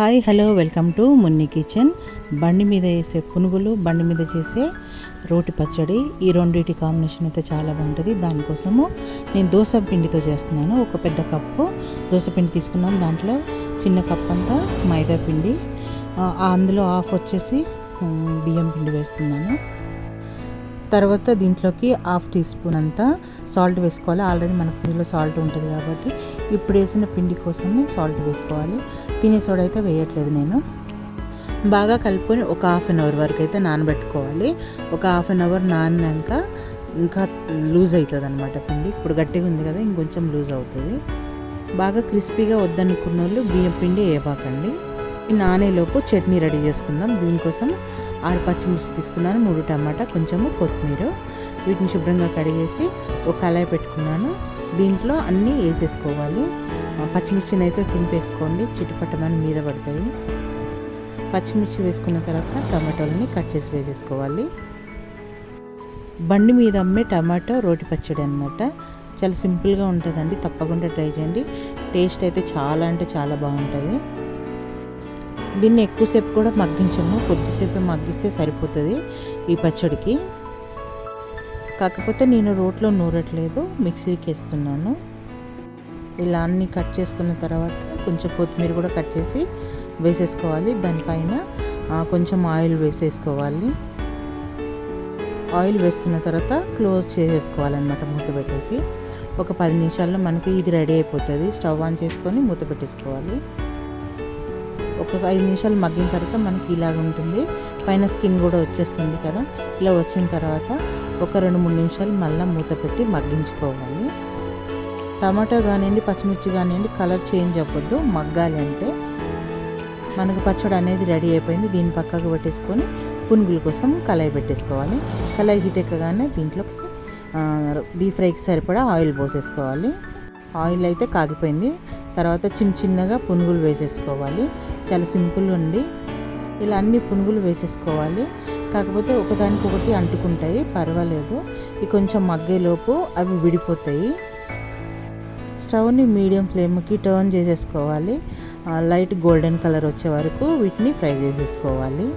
Hi hello welcome to Munni kitchen. బండి మీద వేసే పునుగులు బండి మీద చేసే రోటి పచ్చడి ఈ రెండింటి కాంబినేషన్ అయితే చాలా బాగుంటుంది. దానికోసము నేను దోశ పిండితో చేస్తున్నాను. ఒక పెద్ద కప్పు దోశ పిండి తీసుకున్నాను. దాంట్లో చిన్న కప్ అంతా మైదా పిండి అందులో హాఫ్ వచ్చేసి బియ్యం పిండి వేస్తున్నాను. తర్వాత దీంట్లోకి హాఫ్ టీ స్పూన్ అంతా సాల్ట్ వేసుకోవాలి. ఆల్రెడీ మన పిండిలో సాల్ట్ ఉంటుంది కాబట్టి ఇప్పుడు వేసిన పిండి కోసమే సాల్ట్ వేసుకోవాలి. తినే సోడా అయితే వేయట్లేదు నేను. బాగా కలుపుకొని ఒక హాఫ్ అన్ అవర్ వరకు అయితే నానబెట్టుకోవాలి. ఒక హాఫ్ అన్ అవర్ నానాక ఇంకా లూజ్ అవుతుంది అనమాట పిండి. ఇప్పుడు గట్టిగా ఉంది కదా ఇంకొంచెం లూజ్ అవుతుంది. బాగా క్రిస్పీగా వద్దనుకున్న వాళ్ళు బియ్యం పిండి వేయబాకండి. నానేలోపు చట్నీ రెడీ చేసుకుందాం. దీనికోసం ఆరు పచ్చిమిర్చి తీసుకున్నాను మూడు టమాటా కొంచెము కొత్తిమీర. వీటిని శుభ్రంగా కడిగేసి ఒక కళాయి పెట్టుకున్నాను. దీంట్లో అన్నీ వేసేసుకోవాలి. పచ్చిమిర్చిని అయితే తింపేసుకోండి చిట్టుపట్టమని మీద పడతాయి. పచ్చిమిర్చి వేసుకున్న తర్వాత టమాటోలని కట్ చేసి వేసేసుకోవాలి. బండి మీద అమ్మే టమాటో రోటి పచ్చడి అనమాట చాలా సింపుల్గా ఉంటుందండి తప్పకుండా ట్రై చేయండి. టేస్ట్ అయితే చాలా అంటే చాలా బాగుంటుంది. దీన్ని ఎక్కువసేపు కూడా మగ్గించము. కొద్దిసేపు మగ్గిస్తే సరిపోతుంది ఈ పచ్చడికి. కాకపోతే నేను రోట్లో నూరట్లేదు మిక్సీకి వేస్తున్నాను. ఇలా అన్ని కట్ చేసుకున్న తర్వాత కొంచెం కొత్తిమీర కూడా కట్ చేసి వేసేసుకోవాలి. దానిపైన కొంచెం ఆయిల్ వేసేసుకోవాలి. ఆయిల్ వేసుకున్న తర్వాత క్లోజ్ చేసేసుకోవాలన్నమాట మూత పెట్టేసి. ఒక పది నిమిషాల్లో మనకి ఇది రెడీ అయిపోతుంది. స్టవ్ ఆన్ చేసుకొని మూత పెట్టేసుకోవాలి. ఒక ఐదు నిమిషాలు మగ్గిన తర్వాత మనకి ఇలాగ ఉంటుంది. పైన స్కిన్ కూడా వచ్చేస్తుంది కదా. ఇలా వచ్చిన తర్వాత ఒక రెండు మూడు నిమిషాలు మళ్ళీ మూత పెట్టి మగ్గించుకోవాలి. టమాటో కానివ్వండి పచ్చిమిర్చి కానివ్వండి కలర్ చేంజ్ అవ్వద్దు. మగ్గాలి అంటే మనకు పచ్చడి అనేది రెడీ అయిపోయింది. దీన్ని పక్కకు పెట్టేసుకొని పునుగుల కోసం కళాయి పెట్టేసుకోవాలి. కళాయి హీట్ ఎక్కగానే దీంట్లో డీప్ ఫ్రైకి సరిపడా ఆయిల్ పోసేసుకోవాలి. ఆయిల్ అయితే కాగిపోయింది. తర్వాత చిన్న చిన్నగా పునుగులు వేసేసుకోవాలి. చాలా సింపుల్ ఉంది ఇలా అన్ని పునుగులు వేసేసుకోవాలి. కాకపోతే ఒకదానికొకటి అంటుకుంటాయి. పర్వాలేదు. ఇవి కొంచెం మగ్గేలోపు అవి విడిపోతాయి. స్టవ్ని మీడియం ఫ్లేమ్కి టర్న్ చేసేసుకోవాలి. లైట్ గోల్డెన్ కలర్ వచ్చే వరకు వీటిని ఫ్రై చేసేసుకోవాలి.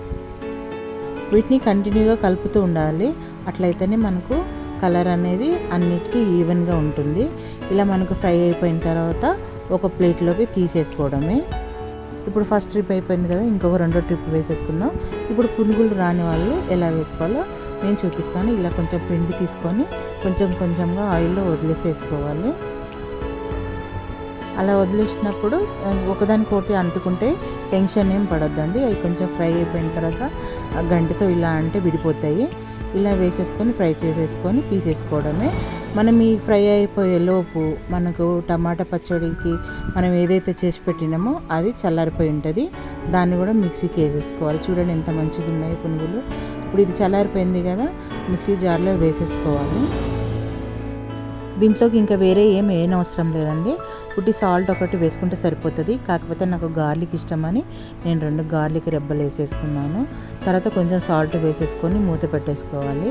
వీటిని కంటిన్యూగా కలుపుతూ ఉండాలి. అట్లయితేనే మనకు కలర్ అనేది అన్నిటికీ ఈవెన్గా ఉంటుంది. ఇలా మనకు ఫ్రై అయిపోయిన తర్వాత ఒక ప్లేట్లోకి తీసేసుకోవడమే. ఇప్పుడు ఫస్ట్ ట్రిప్ అయిపోయింది కదా ఇంకొక రెండో ట్రిప్ వేసేసుకుందాం. ఇప్పుడు పునుగులు రాని వాళ్ళు ఎలా వేసుకోవాలో నేను చూపిస్తాను. ఇలా కొంచెం పిండి తీసుకొని కొంచెం కొంచెంగా ఆయిల్లో వదిలేసేసుకోవాలి. అలా వదిలేసినప్పుడు ఒకదానికొకటి అంటుకుంటే టెన్షన్ ఏం పడొద్దండి. అవి కొంచెం ఫ్రై అయిపోయిన తర్వాత ఆ గంటతో ఇలా అంటే విడిపోతాయి. ఇలా వేసేసుకొని ఫ్రై చేసేసుకొని తీసేసుకోవడమే. మనం ఈ ఫ్రై అయిపోయే లోపు మనకు టమాటా పచ్చడికి మనం ఏదైతే చేసి పెట్టినామో అది చల్లారిపోయి ఉంటుంది. దాన్ని కూడా మిక్సీకి వేసేసుకోవాలి చూడండి ఎంత మంచిగా ఉన్నాయి పునుగులు. ఇప్పుడు ఇది చల్లారిపోయింది కదా మిక్సీ జార్లో వేసేసుకోవాలి. దీంట్లోకి ఇంకా వేరే ఏం ఏం అవసరం లేదండి. పుట్టి సాల్ట్ ఒకటి వేసుకుంటే సరిపోతుంది. కాకపోతే నాకు గార్లిక్ ఇష్టమని నేను రెండు గార్లిక్ రెబ్బలు వేసేసుకున్నాను. తర్వాత కొంచెం సాల్ట్ వేసేసుకొని మూత పెట్టేసుకోవాలి.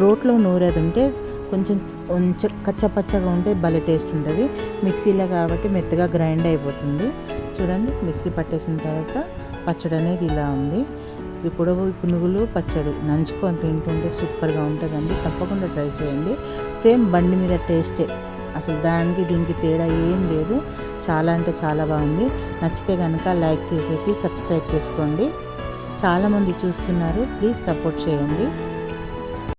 రోట్లో నూరేది ఉంటే కొంచెం కొంచెం కచ్చపచ్చగా ఉంటే భలే టేస్ట్ ఉంటుంది. మిక్సీలో కాబట్టి మెత్తగా గ్రైండ్ అయిపోతుంది. చూడండి మిక్సీ పట్టేసిన తర్వాత పచ్చడి అనేది ఇలా ఉంది. ఈ పొడవు పునుగులు పచ్చడి నంచుకొని తింటుంటే సూపర్గా ఉంటుందండి. తప్పకుండా ట్రై చేయండి. సేమ్ బండి మీద టేస్టే. అసలు దానికి దీనికి తేడా ఏం లేదు. చాలా అంటే చాలా బాగుంది. నచ్చితే కనుక లైక్ చేసేసి సబ్స్క్రైబ్ చేసుకోండి. చాలామంది చూస్తున్నారు. ప్లీజ్ సపోర్ట్ చేయండి.